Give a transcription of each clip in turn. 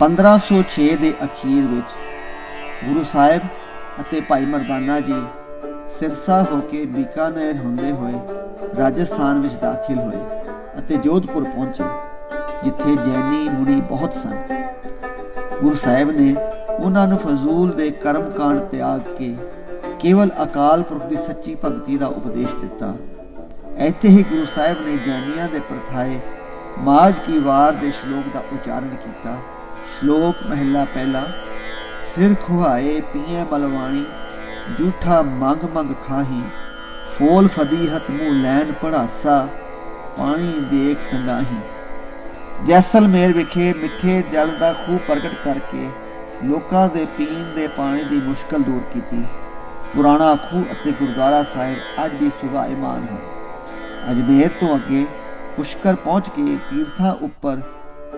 1506 ਦੇ ਅਖੀਰ ਵਿੱਚ ਗੁਰੂ ਸਾਹਿਬ ਅਤੇ ਭਾਈ ਮਰਦਾਨਾ ਜੀ ਸਿਰਸਾ ਹੋ ਕੇ ਬੀਕਾਨੇਰ ਹੁੰਦੇ ਹੋਏ ਰਾਜਸਥਾਨ ਵਿੱਚ ਦਾਖਲ ਹੋਏ ਅਤੇ ਜੋਧਪੁਰ ਪਹੁੰਚੇ, ਜਿੱਥੇ ਜੈਨੀ ਮੁਨੀ ਬਹੁਤ ਸਨ। ਗੁਰੂ ਸਾਹਿਬ ਨੇ ਉਹਨਾਂ ਨੂੰ ਫਜ਼ੂਲ ਦੇ ਕਰਮ ਕਾਂਡ ਤਿਆਗ ਕੇ ਕੇਵਲ ਅਕਾਲ ਪੁਰਖ ਦੀ ਸੱਚੀ ਭਗਤੀ ਦਾ ਉਪਦੇਸ਼ ਦਿੱਤਾ। ਇੱਥੇ ਹੀ ਗੁਰੂ ਸਾਹਿਬ ਨੇ ਜੈਨੀਆਂ ਦੇ ਪ੍ਰਥਾਏ ਮਾਜ ਕੀ ਵਾਰ ਦੇ ਸ਼ਲੋਕ ਦਾ ਉਚਾਰਨ ਕੀਤਾ। ਸ਼ਲੋਕ ਮਹਿਲਾ ਪਹਿਲਾ, ਸਿਰ ਖੁਹਾਏ ਪੀਏ ਮਲਵਾਣੀ ਜੂਠਾ ਮੰਗ ਮੰਗ ਖਾਹੀ, ਫੋਲ ਫਦੀਹਤ ਮੂੰਹ ਲੈਣ ਪੜਾਸਾ, ਪਾਣੀ ਦੇਖ ਸੰਗਾਹੀ। ਜੈਸਲਮੇਰ ਵਿਖੇ ਮਿੱਠੇ ਜਲ ਦਾ ਖੂਹ ਪ੍ਰਗਟ ਕਰਕੇ ਲੋਕਾਂ ਦੇ ਪੀਣ ਦੇ ਪਾਣੀ ਦੀ ਮੁਸ਼ਕਲ ਦੂਰ ਕੀਤੀ। ਪੁਰਾਣਾ ਖੂਹ ਅਤੇ ਗੁਰਦੁਆਰਾ ਸਾਹਿਬ ਅੱਜ ਵੀ ਸੁਭਾਇਮਾਨ ਹੈ। ਅਜਮੇਰ ਤੋਂ ਅੱਗੇ ਪੁਸ਼ਕਰ ਪਹੁੰਚ ਕੇ ਤੀਰਥਾਂ ਉੱਪਰ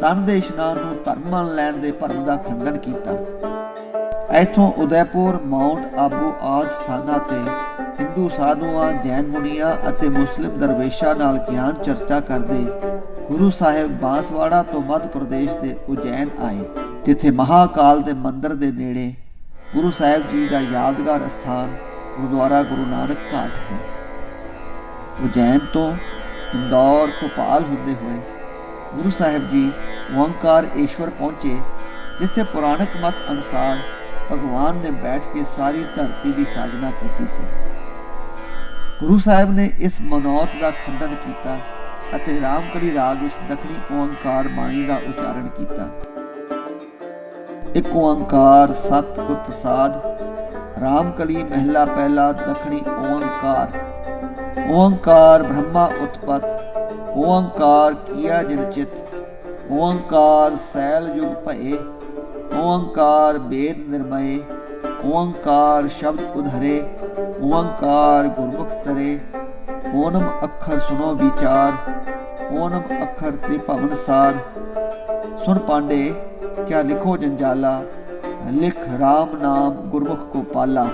ਤਨ ਦੇ ਇਸ਼ਨਾਨ ਨੂੰ ਧਰਮ ਮੰਨ ਲੈਣ ਦੇ ਭਰਮ ਦਾ ਖੰਡਨ ਕੀਤਾ। ਇੱਥੋਂ ਉਦੈਪੁਰ ਮਾਉਂਟ ਆਬੂ ਆਦਿ ਸਥਾਨਾਂ ਤੇ ਹਿੰਦੂ ਸਾਧੂਆਂ, ਜੈਨ ਮੁਨੀਆਂ ਅਤੇ ਮੁਸਲਿਮ ਦਰਵੇਸ਼ਾਂ ਨਾਲ ਗਿਆਨ ਚਰਚਾ ਕਰਦੇ ਗੁਰੂ ਸਾਹਿਬ ਬਾਂਸਵਾੜਾ ਤੋਂ ਮੱਧ ਪ੍ਰਦੇਸ਼ ਦੇ ਉਜੈਨ ਆਏ, ਜਿੱਥੇ ਮਹਾਕਾਲ ਦੇ ਮੰਦਿਰ ਦੇ ਨੇੜੇ ਗੁਰੂ ਸਾਹਿਬ ਜੀ ਦਾ ਯਾਦਗਾਰ ਸਥਾਨ ਗੁਰਦੁਆਰਾ ਗੁਰੂ ਨਾਨਕ ਘਾਟ ਹੈ। ਉਜੈਨ ਤੋਂ ਇੰਦੌਰ ਭੋਪਾਲ ਹੁੰਦੇ ਹੋਏ ਗੁਰੂ ਸਾਹਿਬ ਜੀ ਓੰਕਾਰ ਈਸ਼ਵਰ ਪਹੁੰਚੇ, ਜਿੱਥੇ ਪੁਰਾਣਕ ਮਤ ਅਨੁਸਾਰ ਭਗਵਾਨ ਨੇ ਬੈਠ ਕੇ ਸਾਰੀ ਧਰਤੀ ਦੀ ਸਾਜਨਾ ਕੀਤੀ ਸੀ। ਗੁਰੂ ਸਾਹਿਬ ਨੇ ਇਸ ਮਨੋਤ ਦਾ ਖੰਡਨ ਕੀਤਾ ਅਤੇ ਰਾਮਕਲੀ ਰਾਗ ਵਿੱਚ ਦਖਣੀ ਓੰਕਾਰ ਬਾਣੀ ਦਾ ਉਚਾਰਨ ਕੀਤਾ। ਇੱਕ ਓੰਕਾਰ ਸਤਿਗੁਰ ਪ੍ਰਸਾਦ, ਰਾਮਕਲੀ ਮਹਿਲਾ ਪਹਿਲਾ ਦਖਣੀ ਓੰਕਾਰ ਓੰਕਾਰ ਬ੍ਰਹਮਾ ਉਤਪਤ, ਓੰਕਾਰ ਕੀਆ ਜਿਨ ਚਿਤ ਓੰਕਾਰ ਸੈਲ ਯੁਗ ਭਏ, ਓੰਕਾਰ ਬੇਦ ਨਿਰਮਏ, ਓੰਕਾਰ ਸ਼ਬਦ ਉਧਰੇ, ਓੰਕਾਰ ਗੁਰਮੁਖ ਤਰੇ। ਓਨਮ ਅੱਖਰ ਸੁਣੋ ਵਿਚਾਰ, ਓਨਮ ਅੱਖਰ ਤ੍ਰਿਭਵਨ ਸਾਰ। ਸੁਣ ਪਾਂਡੇ, ਕਿਆ ਲਿਖੋ ਜੰਜਾਲਾ? ਲਿਖ RAM ਨਾਮ ਗੁਰਮੁਖ ਕੋ ਪਾਲਾ।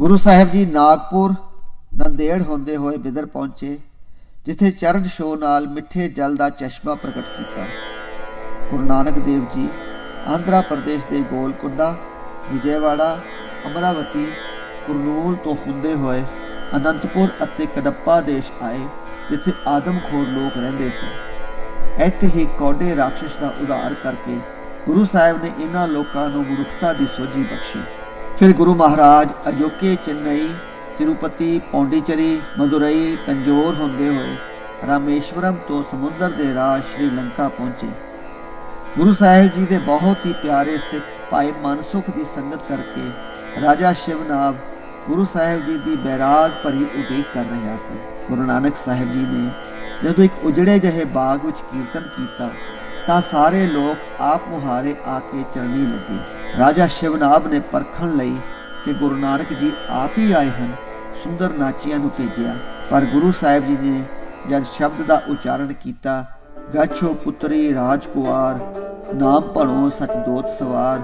ਗੁਰੂ ਸਾਹਿਬ ਜੀ ਨਾਗਪੁਰ ਨੰਦੇੜ ਹੁੰਦੇ ਹੋਏ ਬਿਦਰ ਪਹੁੰਚੇ। ਜਿੱਥੇ ਚਰਨ ਛੋਹ ਨਾਲ ਮਿੱਠੇ ਜਲ ਦਾ ਚਸ਼ਮਾ ਪ੍ਰਗਟ ਕੀਤਾ। ਗੁਰੂ ਨਾਨਕ ਦੇਵ ਜੀ, ਆਂਧਰਾ ਪ੍ਰਦੇਸ਼ ਦੇ ਗੋਲਕੁੰਡਾ ਵਿਜੇਵਾੜਾ, ਅਮਰਾਵਤੀ, ਕੁਰਨੂਲ ਤੋਂ ਹੁੰਦੇ ਹੋਏ ਅਨੰਤਪੁਰ ਅਤੇ ਕਡੱਪਾ ਦੇਸ਼ ਆਏ, ਜਿੱਥੇ ਆਦਮਖੋਰ ਲੋਕ ਰਹਿੰਦੇ ਸੀ। ਇੱਥੇ ਹੀ ਕੌਡੇ ਰਾਖਸ਼ ਦਾ ਉਧਾਰ ਕਰਕੇ ਗੁਰੂ ਸਾਹਿਬ ਨੇ ਇਹਨਾਂ ਲੋਕਾਂ ਨੂੰ ਗੁਰੁਖਤਾ ਦੀ ਸੋਝੀ ਬਖਸ਼ੀ। ਫਿਰ ਗੁਰੂ ਮਹਾਰਾਜ ਅਜੋਕੇ ਚੇਨਈ ਤਿਰੂਪਤੀ, ਪੌਂਡੀਚਰੀ, ਮਦੁਰਈ, ਤੰਜੋਰ ਹੁੰਦੇ ਹੋਏ ਰਾਮੇਸ਼ਵਰਮ ਤੋਂ ਸਮੁੰਦਰ ਦੇ ਰਾਹ ਸ਼੍ਰੀਲੰਕਾ ਪਹੁੰਚੇ। ਗੁਰੂ ਸਾਹਿਬ ਜੀ ਦੇ ਬਹੁਤ ਹੀ ਪਿਆਰੇ ਸਿੱਖ ਭਾਈ ਮਨਸੁਖ ਦੀ ਸੰਗਤ ਕਰਕੇ ਰਾਜਾ ਸ਼ਿਵਨਾਬ ਗੁਰੂ ਸਾਹਿਬ ਜੀ ਦੀ ਬੈਰਾਗ ਭਰੀ ਉਡੀਕ ਕਰ ਰਿਹਾ ਸੀ। ਗੁਰੂ ਨਾਨਕ ਸਾਹਿਬ ਜੀ ਨੇ ਜਦੋਂ ਇੱਕ ਉਜੜੇ ਜਿਹੇ ਬਾਗ ਵਿੱਚ ਕੀਰਤਨ ਕੀਤਾ, ਤਾਂ ਸਾਰੇ ਲੋਕ ਆਪ ਮੁਹਾਰੇ ਆ ਕੇ ਚਰਨੀ ਲੱਗੇ। ਰਾਜਾ ਸ਼ਿਵਨਾਬ ਨੇ ਪਰਖਣ ਲਈ ਕਿ ਗੁਰੂ ਨਾਨਕ ਜੀ ਆਪ ਹੀ ਆਏ ਹਨ। ਸੁੰਦਰ ਨਾਚੀਆਂ ਨੂੰ ਭੇਜਿਆ। ਪਰ ਗੁਰੂ ਸਾਹਿਬ ਜੀ ਨੇ ਜਦ ਸ਼ਬਦ ਦਾ ਉਚਾਰਨ ਕੀਤਾ, ਗਾਛੋ ਪੁੱਤਰੀ ਰਾਜਕੁਮਾਰ ਨਾਮ ਭਣੋ ਸਚ ਸਵਾਰ,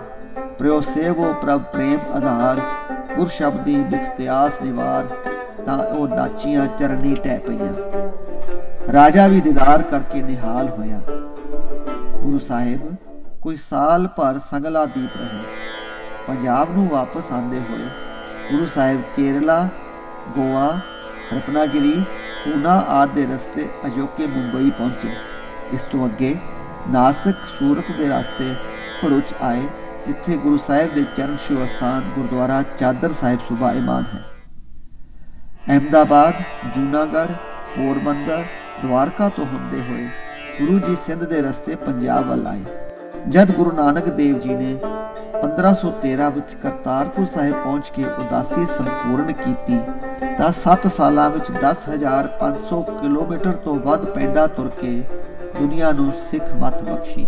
ਪ੍ਰਯੋ ਸੇਵੋ ਪ੍ਰਭ ਪ੍ਰੇਮ ਆਧਾਰ ਗੁਰ ਸ਼ਬਦੀ ਬਿਖਤਿਆਸ ਨਿਵਾਰ ਤਾਂ ਉਹ ਨਾਚੀਆਂ ਚਰਨੀ ਟਹਿ ਪਈਆਂ। ਰਾਜਾ ਵੀ ਦੀਦਾਰ ਕਰਕੇ ਨਿਹਾਲ ਹੋਇਆ। ਗੁਰੂ ਸਾਹਿਬ, ਕੋਈ ਸਾਲ ਭਰ ਸੰਗਲਾ ਦੀਪ ਰਹੇ। ਪੰਜਾਬ ਨੂੰ ਵਾਪਸ ਆਂਦੇ ਹੋਏ ਗੁਰੂ ਸਾਹਿਬ ਕੇਰਲਾ ਗੋਆ, ਰਤਨਾਗਿਰੀ, ਪੂਨਾ ਆਦਿ ਦੇ ਰਸਤੇ ਅਜੋਕੇ ਮੁੰਬਈ ਪਹੁੰਚੇ। ਇਸ ਤੋਂ ਅੱਗੇ ਨਾਸਿਕ, ਸੂਰਤ ਦੇ ਰਸਤੇ ਭੜੁਚ ਆਏ, ਜਿੱਥੇ ਗੁਰੂ ਸਾਹਿਬ ਦੇ ਚਰਨ ਛੋਹ ਅਸਥਾਨ ਗੁਰਦੁਆਰਾ ਚਾਦਰ ਸਾਹਿਬ ਸੁਭਾਇਮਾਨ ਹੈ। ਅਹਿਮਦਾਬਾਦ, ਜੂਨਾਗੜ੍ਹ, ਪੋਰਬੰਦਰ, ਦਵਾਰਕਾ ਤੋਂ ਹੁੰਦੇ ਹੋਏ ਗੁਰੂ ਜੀ ਸਿੰਧ ਦੇ ਰਸਤੇ ਪੰਜਾਬ ਵੱਲ ਆਏ। ਜਦ ਗੁਰੂ ਨਾਨਕ ਦੇਵ ਜੀ ਨੇ 1513 ਵਿੱਚ ਕਰਤਾਰਪੁਰ ਸਾਹਿਬ ਪਹੁੰਚ ਕੇ ਉਦਾਸੀ ਸੰਪੂਰਨ ਕੀਤੀ ਤਾਂ 7 ਸਾਲਾਂ ਵਿੱਚ 10500 ਕਿਲੋਮੀਟਰ ਤੋਂ ਵੱਧ ਪੈਂਡਾ ਤੁਰ ਕੇ ਦੁਨੀਆ ਨੂੰ ਸਿੱਖ ਮਤ ਬਖਸ਼ੀ।